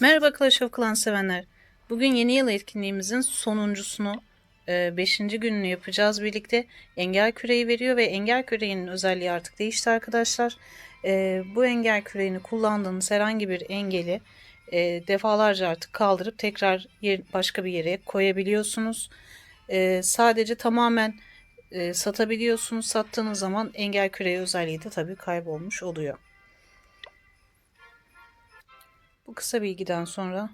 Merhaba Clash of Clans sevenler. Bugün yeni yıl etkinliğimizin sonuncusunu 5. gününü yapacağız birlikte. Engel küreği veriyor ve engel küreğinin özelliği artık değişti arkadaşlar. E, bu engel küreğini kullandığınız herhangi bir engeli e, defalarca artık kaldırıp tekrar başka bir yere koyabiliyorsunuz. E, sadece tamamen e, satabiliyorsunuz. Sattığınız zaman engel küreği özelliği de tabii kaybolmuş oluyor. Bu kısa bilgiden sonra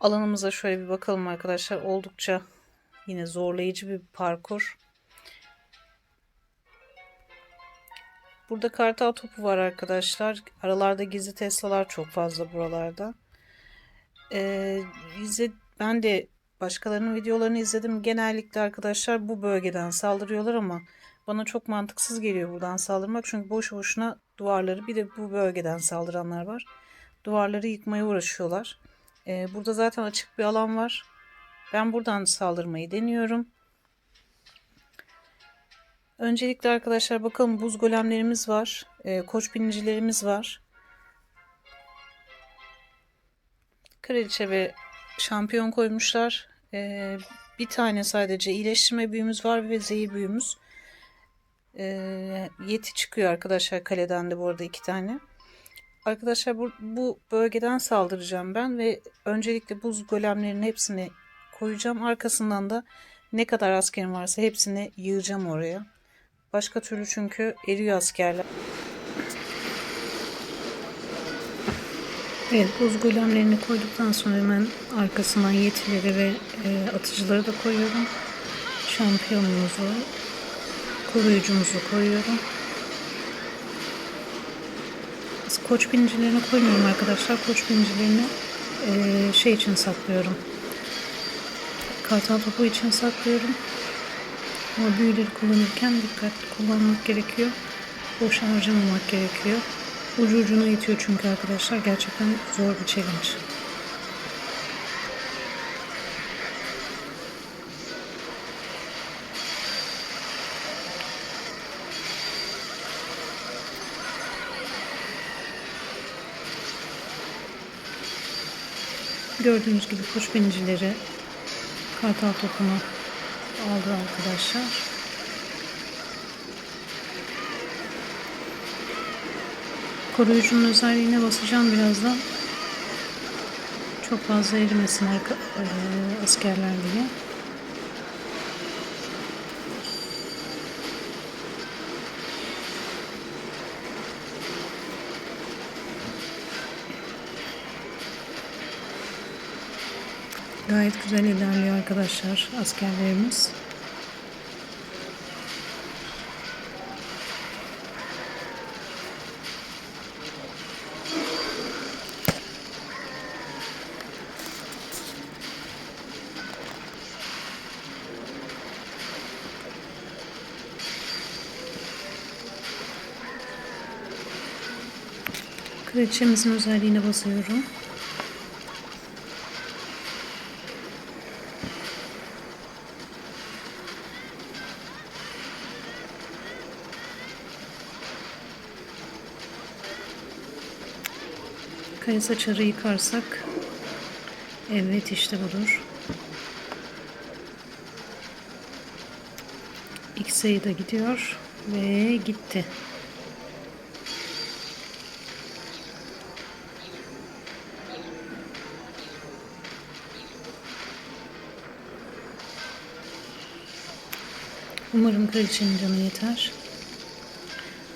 alanımıza şöyle bir bakalım arkadaşlar. Oldukça yine zorlayıcı bir parkur. Burada kartal topu var arkadaşlar. Aralarda gizli Tesla'lar çok fazla buralarda. Ee, izle, ben de başkalarının videolarını izledim. Genellikle arkadaşlar bu bölgeden saldırıyorlar ama bana çok mantıksız geliyor buradan saldırmak. Çünkü boş boşuna duvarları bir de bu bölgeden saldıranlar var duvarları yıkmaya uğraşıyorlar. Ee, burada zaten açık bir alan var. Ben buradan saldırmayı deniyorum. Öncelikle arkadaşlar bakalım buz golemlerimiz var. Ee, koç binicilerimiz var. Kraliçe ve şampiyon koymuşlar. Ee, bir tane sadece iyileştirme büyümüz var ve zehir büyümüz. Ee, yeti çıkıyor arkadaşlar kaleden de bu arada iki tane. Arkadaşlar bu, bu bölgeden saldıracağım ben ve öncelikle buz golemlerinin hepsini koyacağım. Arkasından da ne kadar askerim varsa hepsini yığacağım oraya. Başka türlü çünkü eriyor askerler. Evet buz golemlerini koyduktan sonra hemen arkasından yetileri ve e, atıcıları da koyuyorum. Şampiyonumuzu, koruyucumuzu koyuyorum. Koç binicilerini koymuyorum arkadaşlar. Koç binicilerini e, şey için saklıyorum. Kartal topu için saklıyorum. Ama büyüleri kullanırken dikkatli kullanmak gerekiyor. Boş harcamamak gerekiyor. Ucu ucuna itiyor çünkü arkadaşlar. Gerçekten zor bir challenge. Gördüğünüz gibi kuş binicileri kartal topunu aldı arkadaşlar. Koruyucunun özelliğine basacağım birazdan. Çok fazla erimesin e, askerler diye. Gayet güzel ilerliyor arkadaşlar askerlerimiz. Kraliçemizin özelliğine basıyorum. Kaya saçarı yıkarsak evet işte budur. X sayıda gidiyor ve gitti. Umarım kraliçenin canı yeter.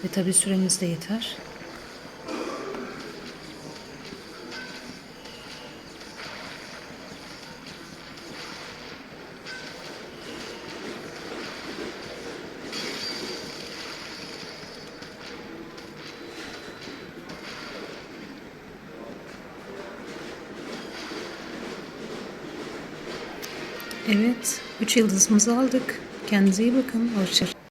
Ve tabi süremiz de yeter. Evet, 3 yıldızımızı aldık. Kendinize iyi bakın. Hoşçakalın.